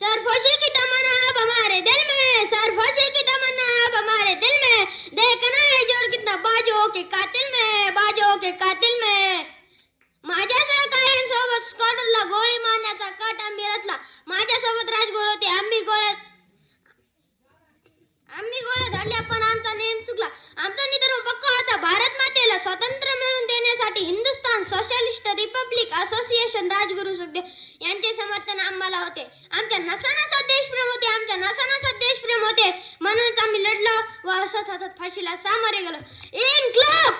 सरफोशी की तमन्ना अब हमारे दिल में सरफोशी की तमन्ना अब हमारे दिल में देखना है जोर कितना बाजो के कातिल में बाजो के कातिल में माझ्या सहकाऱ्यांसोबत स्कॉटरला गोळी मारण्याचा कट आम्ही रचला माझ्यासोबत राजगुरू होते आम्ही गोळ्यात आम्ही गोळ्या धरल्या पण आमचा नेम चुकला आमचा निधर्म पक्का होता भारत मातेला स्वातंत्र्य मिळवून देण्यासाठी Hindustan socialist republic association Rajguru Sukhdev यांचे समर्थन आम्हाला होते. आमच्या नसानसात देशप्रेम होते आमच्या नसानसात देशप्रेम होते. म्हणूनच आम्ही लढलो व हसत हसत फाशीला सामोरे गेलो. इन्क्लाब